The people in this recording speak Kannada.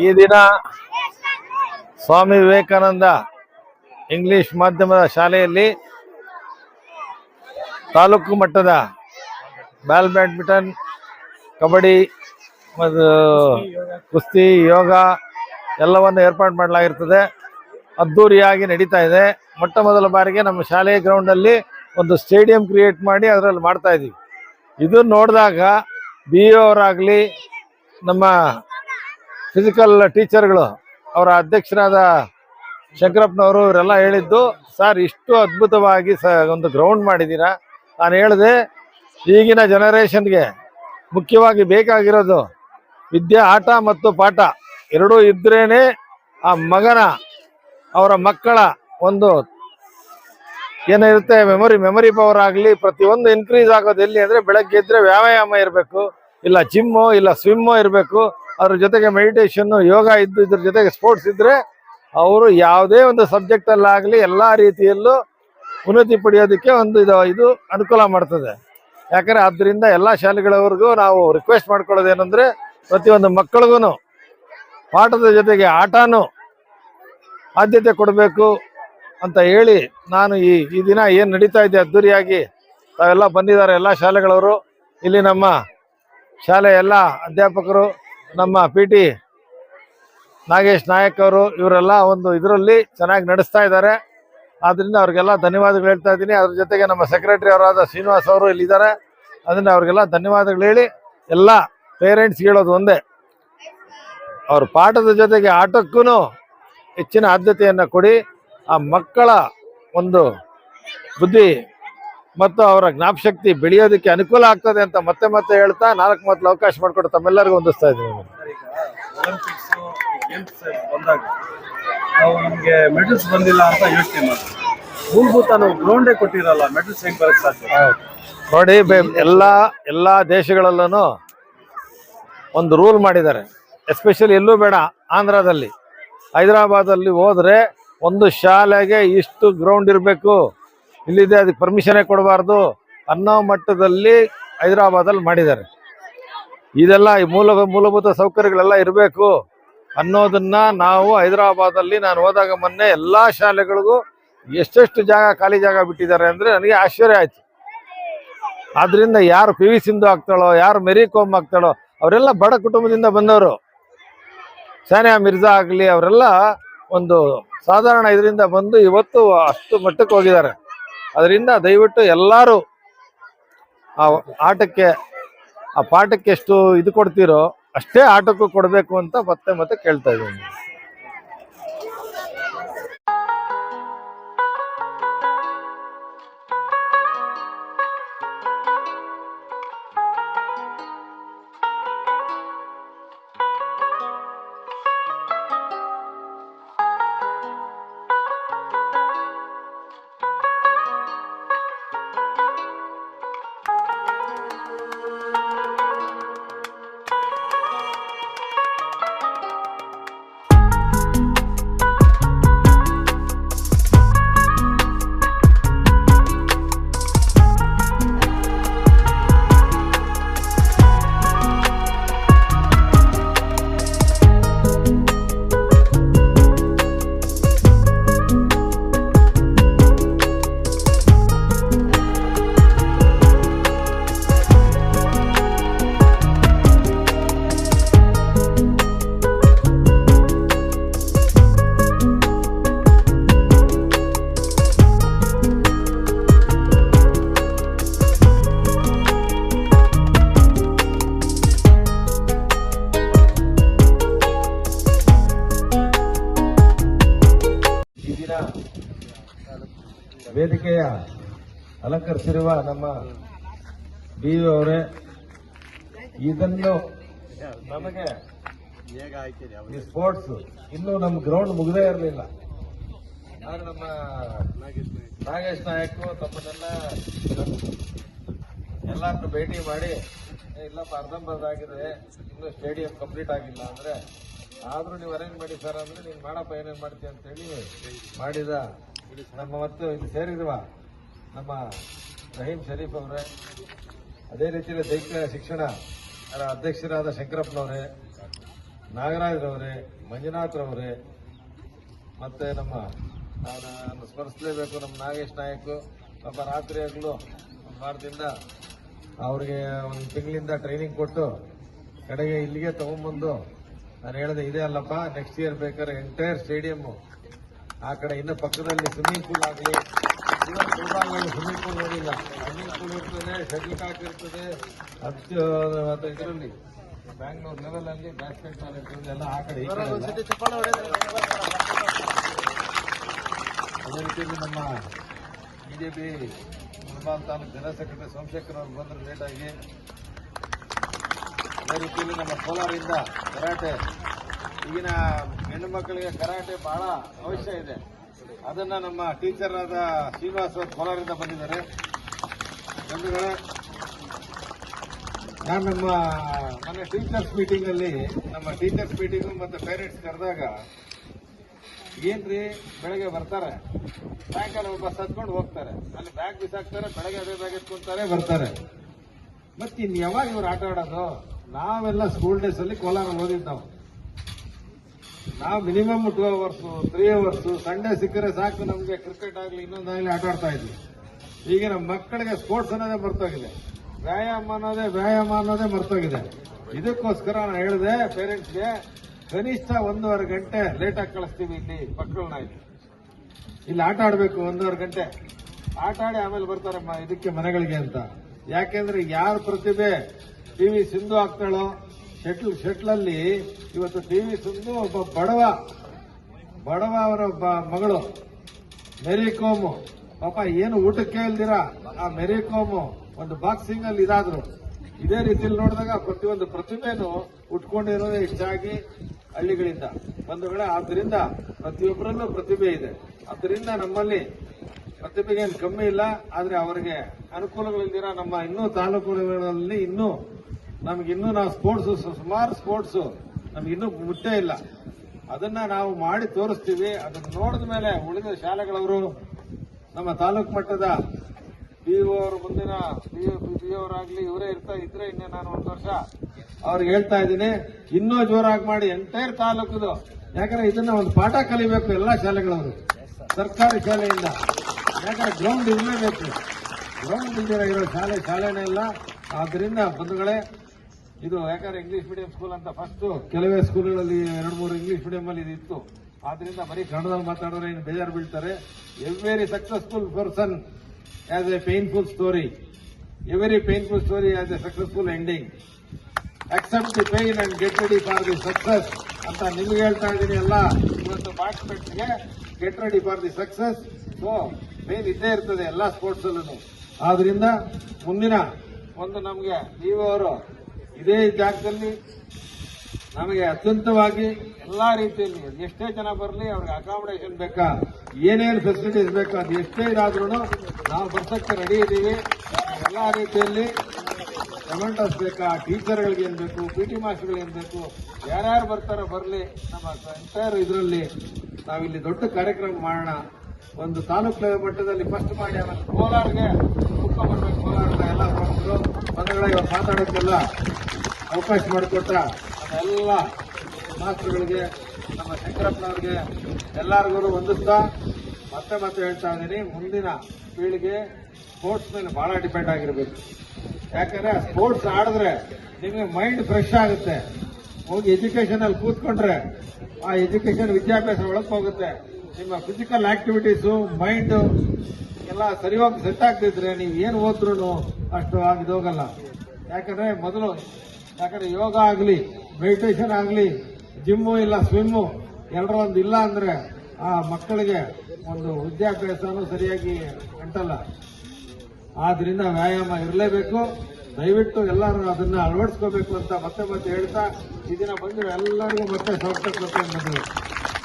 ಈ ದಿನ ಸ್ವಾಮಿ ವಿವೇಕಾನಂದ ಇಂಗ್ಲಿಷ್ ಮಾಧ್ಯಮದ ಶಾಲೆಯಲ್ಲಿ ತಾಲೂಕು ಮಟ್ಟದ ಬ್ಯಾಲ್ ಬ್ಯಾಡ್ಮಿಂಟನ್, ಕಬಡ್ಡಿ ಮತ್ತು ಕುಸ್ತಿ, ಯೋಗ ಎಲ್ಲವನ್ನು ಏರ್ಪಾಡು ಮಾಡಲಾಗಿರ್ತದೆ. ಅದ್ಧೂರಿಯಾಗಿ ನಡೀತಾ ಇದೆ. ಮೊಟ್ಟ ಮೊದಲ ಬಾರಿಗೆ ನಮ್ಮ ಶಾಲೆಯ ಗ್ರೌಂಡಲ್ಲಿ ಒಂದು ಸ್ಟೇಡಿಯಂ ಕ್ರಿಯೇಟ್ ಮಾಡಿ ಅದರಲ್ಲಿ ಮಾಡ್ತಾ ಇದ್ದೀವಿ. ಇದು ನೋಡಿದಾಗ ಬಿ ಅವರಾಗಲಿ ನಮ್ಮ ಫಿಸಿಕಲ್ ಟೀಚರ್ಗಳು ಅವರ ಅಧ್ಯಕ್ಷರಾದ ಶಂಕರಪ್ಪನವರು ಇವರೆಲ್ಲ ಹೇಳಿದ್ದು, ಸರ್, ಇಷ್ಟು ಅದ್ಭುತವಾಗಿ ಸ, ಒಂದು ಗ್ರೌಂಡ್ ಮಾಡಿದ್ದೀರಾ? ನಾನು ಹೇಳಿದೆ, ಈಗಿನ ಜನರೇಷನ್ಗೆ ಮುಖ್ಯವಾಗಿ ಬೇಕಾಗಿರೋದು ವಿದ್ಯೆ, ಆಟ ಮತ್ತು ಪಾಠ. ಎರಡೂ ಇದ್ರೇನೆ ಆ ಮಗನ, ಅವರ ಮಕ್ಕಳ ಒಂದು ಏನಿರುತ್ತೆ ಮೆಮೊರಿ ಮೆಮೊರಿ ಪವರ್ ಆಗಲಿ, ಪ್ರತಿಯೊಂದು ಇನ್ಕ್ರೀಸ್ ಆಗೋದು ಎಲ್ಲಿ ಅಂದರೆ ಬೆಳಗ್ಗೆ ಇದ್ದರೆ ವ್ಯಾಯಾಮ ಇರಬೇಕು. ಇಲ್ಲ ಜಿಮ್ಮು ಇಲ್ಲ ಸ್ವಿಮ್ಮು ಇರಬೇಕು. ಅದ್ರ ಜೊತೆಗೆ ಮೆಡಿಟೇಷನ್ ಯೋಗ ಇದ್ದು ಇದ್ರ ಜೊತೆಗೆ ಸ್ಪೋರ್ಟ್ಸ್ ಇದ್ದರೆ ಅವರು ಯಾವುದೇ ಒಂದು ಸಬ್ಜೆಕ್ಟಲ್ಲಾಗಲಿ ಎಲ್ಲ ರೀತಿಯಲ್ಲೂ ಉನ್ನತಿ ಪಡೆಯೋದಕ್ಕೆ ಒಂದು ಇದು ಇದು ಅನುಕೂಲ ಮಾಡ್ತದೆ. ಯಾಕಂದರೆ ಅದರಿಂದ ಎಲ್ಲ ಶಾಲೆಗಳವರೆಗೂ ನಾವು ರಿಕ್ವೆಸ್ಟ್ ಮಾಡ್ಕೊಳ್ಳೋದೇನೆಂದರೆ ಪ್ರತಿಯೊಂದು ಮಕ್ಕಳಿಗೂ ಪಾಠದ ಜೊತೆಗೆ ಆಟನೂ ಆದ್ಯತೆ ಕೊಡಬೇಕು ಅಂತ ಹೇಳಿ ನಾನು ಈ ಈ ದಿನ ಏನು ನಡೀತಾ ಇದೆ ಅದ್ದೂರಿಯಾಗಿ ತಾವೆಲ್ಲ ಬಂದಿದ್ದಾರೆ ಎಲ್ಲ ಶಾಲೆಗಳವರು. ಇಲ್ಲಿ ನಮ್ಮ ಶಾಲೆಯ ಎಲ್ಲ ಅಧ್ಯಾಪಕರು ನಮ್ಮ ಪಿ ಟಿ ನಾಗೇಶ್ ನಾಯಕ್ ಅವರು ಇವರೆಲ್ಲ ಒಂದು ಇದರಲ್ಲಿ ಚೆನ್ನಾಗಿ ನಡೆಸ್ತಾ ಇದ್ದಾರೆ. ಆದ್ದರಿಂದ ಅವ್ರಿಗೆಲ್ಲ ಧನ್ಯವಾದಗಳು ಹೇಳ್ತಾ ಇದ್ದೀನಿ. ಅದ್ರ ಜೊತೆಗೆ ನಮ್ಮ ಸೆಕ್ರೆಟರಿ ಅವರಾದ ಶ್ರೀನಿವಾಸ್ ಅವರು ಇಲ್ಲಿದ್ದಾರೆ. ಅದರಿಂದ ಅವ್ರಿಗೆಲ್ಲ ಧನ್ಯವಾದಗಳು ಹೇಳಿ ಎಲ್ಲ ಪೇರೆಂಟ್ಸ್ ಹೇಳೋದು ಒಂದೇ. ಅವ್ರ ಪಾಠದ ಜೊತೆಗೆ ಆಟಕ್ಕೂ ಹೆಚ್ಚಿನ ಆದ್ಯತೆಯನ್ನು ಕೊಡಿ. ಆ ಮಕ್ಕಳ ಒಂದು ಬುದ್ಧಿ ಮತ್ತು ಅವರ ಜ್ಞಾಪಶಕ್ತಿ ಬೆಳೆಯೋದಕ್ಕೆ ಅನುಕೂಲ ಆಗ್ತದೆ ಅಂತ ಮತ್ತೆ ಮತ್ತೆ ಹೇಳ್ತಾ ನಾಲ್ಕು ಮೊದಲು ಅವಕಾಶ ಮಾಡಿಕೊಟ್ಟು ತಮ್ಮೆಲ್ಲರಿಗೂ ಹೊಂದಿಸ್ತಾ ಇದ್ದೀನಿ. ನಾವು ನಮಗೆ ಮೆಡಲ್ಸ್ ಬಂದಿಲ್ಲ ಅಂತ ಯೋಚನೆ ಮಾಡ್ತೀವಿ. ಮೂಲಭೂತ ನಾವು ಗ್ರೌಂಡೇ ಕೊಟ್ಟಿರಲ್ಲ ಮೆಡಲ್ಸ್ ಹೆಂಗೆ ಬರಕ್ಕೆ ಸಾಧ್ಯ? ನೋಡಿ ಎಲ್ಲ ಎಲ್ಲ ದೇಶಗಳಲ್ಲೂ ಒಂದು ರೂಲ್ ಮಾಡಿದ್ದಾರೆ. ಎಸ್ಪೆಷಲಿ ಎಲ್ಲೂ ಬೇಡ ಆಂಧ್ರದಲ್ಲಿ. ಹೈದರಾಬಾದಲ್ಲಿ ಹೋದರೆ ಒಂದು ಶಾಲೆಗೆ ಇಷ್ಟು ಗ್ರೌಂಡ್ ಇರಬೇಕು. ಇಲ್ಲಿದೆ, ಅದಕ್ಕೆ ಪರ್ಮಿಷನೇ ಕೊಡಬಾರ್ದು. ಅನ್ನೋ ಮಟ್ಟದಲ್ಲಿ ಹೈದರಾಬಾದಲ್ಲಿ ಮಾಡಿದ್ದಾರೆ. ಇದೆಲ್ಲ ಈ ಮೂಲ, ಮೂಲಭೂತ ಸೌಕರ್ಯಗಳೆಲ್ಲ ಇರಬೇಕು ಅನ್ನೋದನ್ನ ನಾವು ಹೈದರಾಬಾದಲ್ಲಿ ನಾನು ಹೋದಾಗ ಮೊನ್ನೆ ಎಲ್ಲ ಶಾಲೆಗಳಿಗೂ ಎಷ್ಟೆಷ್ಟು ಜಾಗ ಖಾಲಿ ಜಾಗ ಬಿಟ್ಟಿದ್ದಾರೆ ಅಂದರೆ ನನಗೆ ಆಶ್ಚರ್ಯ ಆಯಿತು. ಆದ್ದರಿಂದ ಯಾರು ಪಿ ವಿ ಸಿಂಧು ಆಗ್ತಾಳೋ, ಯಾರು ಮೆರಿ ಕೋಮ್ ಆಗ್ತಾಳೋ, ಅವರೆಲ್ಲ ಬಡ ಕುಟುಂಬದಿಂದ ಬಂದವರು. ಸಾನಿಯಾ ಮಿರ್ಜಾ ಆಗಲಿ, ಅವರೆಲ್ಲ ಒಂದು ಸಾಧಾರಣ ಇದರಿಂದ ಬಂದು ಇವತ್ತು ಅಷ್ಟು ಮಟ್ಟಕ್ಕೆ ಹೋಗಿದ್ದಾರೆ. ಅದರಿಂದ ದಯವಿಟ್ಟು ಎಲ್ಲರೂ ಆ ಆಟಕ್ಕೆ, ಆ ಪಾಠಕ್ಕೆ ಎಷ್ಟು ಇದು ಕೊಡ್ತೀರೋ ಅಷ್ಟೇ ಆಟಕ್ಕೂ ಕೊಡಬೇಕು ಅಂತ ಮತ್ತೆ ಮತ್ತೆ ಕೇಳ್ತಾ ಇದ್ದೀನಿ. ವೇದಿಕೆಯ ಅಲಂಕರಿಸಿರುವ ನಮ್ಮ ಬಿ ಅವರೇ, ಇದನ್ನು ನಮಗೆ ಈ ಸ್ಪೋರ್ಟ್ಸ್ ಇನ್ನೂ ನಮ್ಮ ಗ್ರೌಂಡ್ ಮುಗದೇ ಇರಲಿಲ್ಲ. ಆದರೆ ನಮ್ಮ ನಾಗೇಶ್ ನಾಯಕ್ ತಮ್ಮನ್ನೆಲ್ಲ ಎಲ್ಲರನ್ನು ಭೇಟಿ ಮಾಡಿ ಇಲ್ಲ ಇನ್ನು ಇನ್ನೂ ಸ್ಟೇಡಿಯಂ ಕಂಪ್ಲೀಟ್ ಆಗಿಲ್ಲ ಅಂದ್ರೆ, ಆದ್ರೂ ನೀವು ಅರೇಂಜ್ ಮಾಡಿ ಸರ್ ಅಂದ್ರೆ ನೀನು ಮಾಡಪ್ಪ, ಏನೇನು ಮಾಡ್ತೀಯ ಅಂತ ಹೇಳಿ ಮಾಡಿದ ನಮ್ಮ ಮತ್ತು ಇಲ್ಲಿ ಸೇರಿರುವ ನಮ್ಮ ರಹೀಂ ಶರೀಫ್ ಅವರೇ, ಅದೇ ರೀತಿಯಲ್ಲಿ ದೈಹಿಕ ಶಿಕ್ಷಣ ಅಧ್ಯಕ್ಷರಾದ ಶಂಕರಪ್ಪನವರೇ ನಾಗರಾಜ್ರವರೇ ಮಂಜುನಾಥ್ರವರೇ ಮತ್ತೆ ನಮ್ಮ ನಾನು ಸ್ಮರಿಸಲೇಬೇಕು ನಮ್ಮ ನಾಗೇಶ್ ನಾಯಕ್, ಪಾಪ ರಾತ್ರಿ ಆಗಲು ಒಂದು ವಾರದಿಂದ ಅವ್ರಿಗೆ ಒಂದು ತಿಂಗಳಿಂದ ಟ್ರೈನಿಂಗ್ ಕೊಟ್ಟು ಕಡೆಗೆ ಇಲ್ಲಿಗೆ ತಗೊಂಡ್ಬಂದು ನಾನು ಹೇಳಿದೆ, ಇದೆ ಅಲ್ಲಪ್ಪ ನೆಕ್ಸ್ಟ್ ಇಯರ್ ಬೇಕಾದ್ರೆ ಎಂಟೈರ್ ಸ್ಟೇಡಿಯಮ್ಮು ಆ ಕಡೆ ಇನ್ನು ಪಕ್ಕದಲ್ಲಿ ಸ್ವಿಮ್ಮಿಂಗ್ ಪೂಲ್ ಆಗಲಿ ಸ್ವಿಮ್ಮಿಂಗ್ ಪೂಲ್ ನೋಡಿಲ್ಲ. ಸ್ವಿಮ್ಮಿಂಗ್ ಪೂಲ್ ಇರ್ತದೆ ಶಟಲ್ ಕಾಕ್ ಇರ್ತದೆ. ಮತ್ತೆ ಇದರಲ್ಲಿ ಬ್ಯಾಂಗ್ಳೂರ್ ಲೆವೆಲ್ ಅಲ್ಲಿ ಬ್ಯಾಸ್ಕೆಟ್ ಬಾಲ್ ಇರ್ತದೆ ಎಲ್ಲ ಆ ಕಡೆ ಅದೇ ರೀತಿಯಲ್ಲಿ ನಮ್ಮ ಬಿಜೆಪಿ ಮುಳಬಾಲ್ ತಾಲೂಕು ಜನರಲ್ ಸೆಕ್ರೆಟರಿ ಸೋಮಶೇಖರ್ ಅವರು ಬಂದರು ಲೇಟಾಗಿ ಅದೇ ರೀತಿಯಲ್ಲಿ ನಮ್ಮ ಕೋಲಾರದಿಂದ ಕರಾಟೆ ಈಗಿನ ಹೆಣ್ಣು ಮಕ್ಕಳಿಗೆ ಕರಾಟೆ ಬಹಳ ಅವಶ್ಯ ಇದೆ. ಅದನ್ನ ನಮ್ಮ ಟೀಚರ್ ಆದ ಶ್ರೀನಿವಾಸ್ ಅವರು ಕೋಲಾರದಿಂದ ಬಂದಿದ್ದಾರೆ. ನಾನು ನಮ್ಮ ನನ್ನ ಟೀಚರ್ಸ್ ಮೀಟಿಂಗ್ ಅಲ್ಲಿ ನಮ್ಮ ಟೀಚರ್ಸ್ ಮೀಟಿಂಗ್ ಮತ್ತೆ ಪೇರೆಂಟ್ಸ್ ಕರೆದಾಗ, ಏನ್ರಿ ಬೆಳಗ್ಗೆ ಬರ್ತಾರೆ? ಸಾಯಂಕಾಲ ಬಸ್ ಹತ್ಕೊಂಡು ಹೋಗ್ತಾರೆ. ಅಲ್ಲಿ ಬ್ಯಾಗ್ ಬಿಸಾಕ್ತಾರೆ, ಬೆಳಗ್ಗೆ ಅದೇ ಬ್ಯಾಗ್ ಎತ್ಕೊಂತಾರೆ, ಬರ್ತಾರೆ. ಮತ್ತೆ ಇನ್ ಯಾವಾಗ ಇವ್ರು ಆಟ ಆಡೋದು? ನಾವೆಲ್ಲ ಸ್ಕೂಲ್ ಡೇಸ್ ಅಲ್ಲಿ ಕೋಲಾರ ಓದಿದ್ದು ನಾವು. ನಾವು minimum two hours three hours Sunday ಸಿಕ್ಕರೆ ಸಾಕು ನಮಗೆ ಕ್ರಿಕೆಟ್ ಆಗಲಿ ಇನ್ನೊಂದಾಗಲಿ ಆಟ ಆಡ್ತಾ ಇದ್ವಿ. ಈಗ ನಮ್ಮ ಮಕ್ಕಳಿಗೆ ಸ್ಪೋರ್ಟ್ಸ್ ಅನ್ನೋದೇ ಮರ್ತೋಗಿದೆ. ವ್ಯಾಯಾಮ ಅನ್ನೋದೇ ವ್ಯಾಯಾಮ ಅನ್ನೋದೇ ಮರ್ತೋಗಿದೆ. ಇದಕ್ಕೋಸ್ಕರ ನಾನು ಹೇಳಿದೆ ಪೇರೆಂಟ್ಸ್ಗೆ ಕನಿಷ್ಠ ಒಂದೂವರೆ ಗಂಟೆ ಲೇಟಾಗಿ ಕಳಿಸ್ತೀವಿ ಇಲ್ಲಿ ಮಕ್ಕಳನ್ನ ಇಲ್ಲಿ. ಇಲ್ಲಿ ಆಟ ಆಡಬೇಕು ಒಂದೂವರೆ ಗಂಟೆ. ಆಟ ಆಡಿ ಆಮೇಲೆ ಬರ್ತಾರೆ ಇದಕ್ಕೆ ಮನೆಗಳಿಗೆ ಅಂತ. ಯಾಕೆಂದ್ರೆ ಯಾರ ಪ್ರತಿಭೆ ಟಿ ವಿ ಸಿಂಧು ಆಗ್ತಾಳೋ ಶೆಟ್ಲ್, ಶೆಟ್ಲಲ್ಲಿ ಇವತ್ತು ಟಿ ವಿ ಸಿಂಧು ಒಬ್ಬ ಬಡವ. ಬಡವ ಅವರ ಮಗಳು. ಮೆರಿ ಕೋಮು ಪಾಪ, ಏನು ಊಟಕ್ಕೆ ಇಲ್ದಿರ ಆ ಮೆರಿ ಕೋಮು ಒಂದು ಬಾಕ್ಸಿಂಗ್ ಅಲ್ಲಿ ಇದಾದ್ರು. ಇದೇ ರೀತಿಯಲ್ಲಿ ನೋಡಿದಾಗ ಪ್ರತಿಯೊಂದು ಪ್ರತಿಭೆನೂ ಉಟ್ಕೊಂಡಿರೋದೇ ಹೆಚ್ಚಾಗಿ ಹಳ್ಳಿಗಳಿಂದ ಒಂದು ವೇಳೆ ಆದ್ದರಿಂದ ಪ್ರತಿಯೊಬ್ಬರಲ್ಲೂ ಪ್ರತಿಭೆ ಇದೆ. ಅದರಿಂದ ನಮ್ಮಲ್ಲಿ ಪ್ರತಿಭೆಗೇನು ಕಮ್ಮಿ ಇಲ್ಲ. ಆದರೆ ಅವರಿಗೆ ಅನುಕೂಲಗಳಿಂದ ನಮ್ಮ ಇನ್ನೂ ತಾಲೂಕುಗಳಲ್ಲಿ ಇನ್ನೂ ನಮ್ಗೆ ಇನ್ನು ನಾವು ಸ್ಪೋರ್ಟ್ಸ್ ಸುಮಾರು ಸ್ಪೋರ್ಟ್ಸ್ ನಮ್ಗೆ ಇನ್ನೂ ಮುಟ್ಟೇ ಇಲ್ಲ. ಅದನ್ನ ನಾವು ಮಾಡಿ ತೋರಿಸ್ತೀವಿ. ಅದನ್ನ ನೋಡಿದ ಮೇಲೆ ಉಳಿದ ಶಾಲೆಗಳವರು ನಮ್ಮ ತಾಲೂಕು ಮಟ್ಟದ ಪಿ ಅವರು ಮುಂದಿನ ಪಿ ಅವರಾಗ್ಲಿ ಇವರೇ ಇರ್ತಾ ಇದ್ರೆ ಇನ್ನೇ ನಾನು ಒಂದು ವರ್ಷ ಅವ್ರಿಗೆ ಹೇಳ್ತಾ ಇದ್ದೀನಿ. ಇನ್ನೂ ಜೋರಾಗಿ ಮಾಡಿ ಎಂಟೈರ್ ತಾಲೂಕುದು. ಯಾಕಂದ್ರೆ ಇದನ್ನ ಒಂದು ಪಾಠ ಕಲಿಬೇಕು ಎಲ್ಲಾ ಶಾಲೆಗಳವರು. ಸರ್ಕಾರಿ ಶಾಲೆಯಿಂದ. ಯಾಕಂದ್ರೆ ಗ್ರೌಂಡ್ ಇರಲೇಬೇಕು ಗ್ರೌಂಡ್ ಇಲ್ದಿರ ಇರೋ ಶಾಲೆ, ಶಾಲೆನೇ ಇಲ್ಲ. ಆದ್ರಿಂದ ಬಂಧುಗಳೇ ಇದು ಯಾಕಂದ್ರೆ ಇಂಗ್ಲಿಷ್ ಮೀಡಿಯಂ ಸ್ಕೂಲ್ ಅಂತ ಫಸ್ಟ್ ಕೆಲವೇ ಸ್ಕೂಲ್ಗಳಲ್ಲಿ ಎರಡು ಮೂರು ಇಂಗ್ಲಿಷ್ ಮೀಡಿಯಂ ಅಲ್ಲಿ ಇತ್ತು. ಆದ್ರಿಂದ ಬರೀ ಕನ್ನಡದಲ್ಲಿ ಮಾತಾಡಿದ್ರೆ ಏನು ಬೇಜಾರು ಬೀಳ್ತಾರೆ? Every successful person has a painful story every painful story has a successful ending accept the pain and get ready for the success ಅಂತ ನಿಮ್ಗೆ ಹೇಳ್ತಾ ಇದ್ದೀನಿ ಎಲ್ಲ ಇವತ್ತು ಪಾರ್ಟಿಸಿಪೆಂಟ್ಸ್ಗೆ get ready for the success so main ಇದ್ದೇ ಇರ್ತದೆ ಎಲ್ಲ ಸ್ಪೋರ್ಟ್ಸ್ ಅಲ್ಲೂ ಆದ್ರಿಂದ ಮುಂದಿನ ಒಂದು ನಮಗೆ, ನೀವು ಅವರು ಇದೇ ಜಾಗದಲ್ಲಿ ನಮಗೆ ಅತ್ಯಂತವಾಗಿ ಎಲ್ಲಾ ರೀತಿಯಲ್ಲಿ ಎಷ್ಟೇ ಜನ ಬರಲಿ ಅವ್ರಿಗೆ ಅಕಾಮಿಡೇಷನ್ ಬೇಕಾ, ಏನೇನು ಫೆಸಿಲಿಟೀಸ್ ಬೇಕು ಅದು ಎಷ್ಟೇ ಇದಾದ್ರೂ ನಾವು ಬರ್ಸಕ್ಕೆ ರೆಡಿ ಇದ್ದೀವಿ. ಎಲ್ಲಾ ರೀತಿಯಲ್ಲಿ ಕಮೆಂಟರ್ಸ್ ಬೇಕಾ ಟೀಚರ್ಗಳಿಗೆ ಏನ್ ಬೇಕು ಪಿ ಟಿ ಮಾಸ್ಟರ್ಗಳು ಏನ್ ಬೇಕು, ಯಾರ್ಯಾರು ಬರ್ತಾರೋ ಬರಲಿ. ನಮ್ಮ ಎಂಟೈರ್ ಇದರಲ್ಲಿ ನಾವಿಲ್ಲಿ ದೊಡ್ಡ ಕಾರ್ಯಕ್ರಮ ಮಾಡೋಣ. ಒಂದು ತಾಲೂಕು ಮಟ್ಟದಲ್ಲಿ ಫಸ್ಟ್ ಮಾಡಿ ಆಮೇಲೆ ಕೋಲಾರ್ಗೆ ಬರ್ಬೇಕು ಕೋಲಾರದ ಎಲ್ಲ ಬಂದರು. ಬಂಧುಗಳ ಇವಾಗ ಮಾತಾಡೋಕ್ಕೆಲ್ಲ ಅವಕಾಶ ಮಾಡಿಕೊಟ್ಟ ಎಲ್ಲ ಮಾಸ್ಟರ್ಗಳಿಗೆ ನಮ್ಮ ಶಂಕರಪ್ಪನವ್ರಿಗೆ ಎಲ್ಲರಿಗೂ ಹೊಂದಿಸ್ತಾ ಮತ್ತೆ ಮತ್ತೆ ಹೇಳ್ತಾ ಇದ್ದೀನಿ, ಮುಂದಿನ ಪೀಳಿಗೆ ಸ್ಪೋರ್ಟ್ಸ್ ಮೇಲೆ ಬಹಳ ಡಿಪೆಂಡ್ ಆಗಿರಬೇಕು. ಯಾಕಂದ್ರೆ ಸ್ಪೋರ್ಟ್ಸ್ ಆಡಿದ್ರೆ ನಿಮಗೆ ಮೈಂಡ್ ಫ್ರೆಶ್ ಆಗುತ್ತೆ. ಹೋಗಿ ಎಜುಕೇಶನ್ ಅಲ್ಲಿ ಕೂತ್ಕೊಂಡ್ರೆ ಆ ಎಜುಕೇಶನ್ ವಿದ್ಯಾಭ್ಯಾಸ ಒಳಗೆ ಹೋಗುತ್ತೆ. ನಿಮ್ಮ ಫಿಸಿಕಲ್ ಆಕ್ಟಿವಿಟೀಸು ಮೈಂಡ್ ಎಲ್ಲ ಸರಿಯಾಗಿ ಸೆಟ್ ಆಗ್ತಿದ್ರೆ ನೀವು ಏನು ಓದ್ರೂ ಅಷ್ಟು ಆಗಿದೋಗಲ್ಲ ಯಾಕಂದ್ರೆ ಮೊದಲು ಯಾಕಂದ್ರೆ ಯೋಗ ಆಗಲಿ ಮೆಡಿಟೇಷನ್ ಆಗಲಿ ಜಿಮ್ಮು ಇಲ್ಲ ಸ್ವಿಮ್ಮು ಎಲ್ಲರ ಒಂದು ಇಲ್ಲ ಅಂದ್ರೆ ಆ ಮಕ್ಕಳಿಗೆ ಒಂದು ವಿದ್ಯಾಭ್ಯಾಸನೂ ಸರಿಯಾಗಿ ಅಂಟಲ್ಲ. ಆದ್ರಿಂದ ವ್ಯಾಯಾಮ ಇರಲೇಬೇಕು. ದಯವಿಟ್ಟು ಎಲ್ಲರೂ ಅದನ್ನ ಅಳವಡಿಸ್ಕೋಬೇಕು ಅಂತ ಮತ್ತೆ ಮತ್ತೆ ಹೇಳ್ತಾ, ಈ ದಿನ ಬಂದು ಎಲ್ಲರಿಗೂ ಮತ್ತೆ ಸ್ವಾಗತ ಕೊಡ್ತೇನೆ